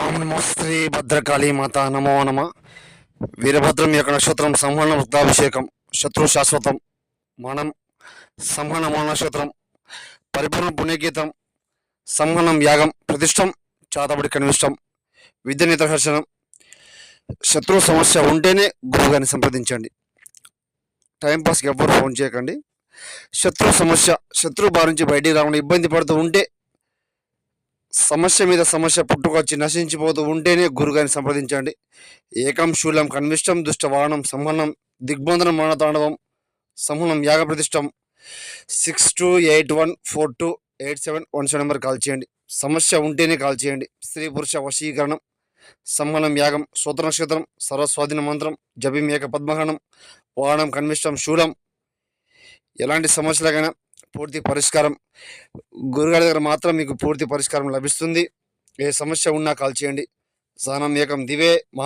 ఓం నమో శ్రీ భద్రకాళీ మాత నమో నమ. వీరభద్రం యొక్క నక్షత్రం సంహరణ వృద్ధాభిషేకం శత్రు శాశ్వతం మనం సంహరణ మూల నక్షత్రం పరిపూర్ణ పుణ్యగీతం సంహనం యాగం ప్రతిష్టం చాతబడి కనిష్టం విద్య నిదర్శనం శత్రు సమస్య ఉంటేనే గురువుగారిని సంప్రదించండి. టైంపాస్కి ఎవ్వరు ఫోన్ చేయకండి. శత్రు సమస్య శత్రు బారి నుంచి బయటికి రాకుండా ఇబ్బంది పడుతూ ఉంటే సమస్య మీద సమస్య పుట్టుకొచ్చి నశించిపోతూ ఉంటేనే గురుగారిని సంప్రదించండి. ఏకం శూలం కన్విష్టం దుష్టవాహనం సంహనం దిగ్బంధనం మరణతాండవం సంహనం యాగ ప్రతిష్టం six two eight one four two eight seven one seven number call చేయండి. సమస్య ఉంటేనే కాల్ చేయండి. స్త్రీ పురుష వశీకరణం సంహనం యాగం సూత్ర నక్షత్రం సర్వస్వాధీన మంత్రం జపిం ఏక పద్మహనం వాహనం కన్విష్టం శూలం. ఎలాంటి సమస్యలకైనా పూర్తి పరిష్కారం గురుగారి దగ్గర మాత్రం మీకు పూర్తి పరిష్కారం లభిస్తుంది. ఏ సమస్య ఉన్నా కాల్ చేయండి. సానం ఏకం. దివే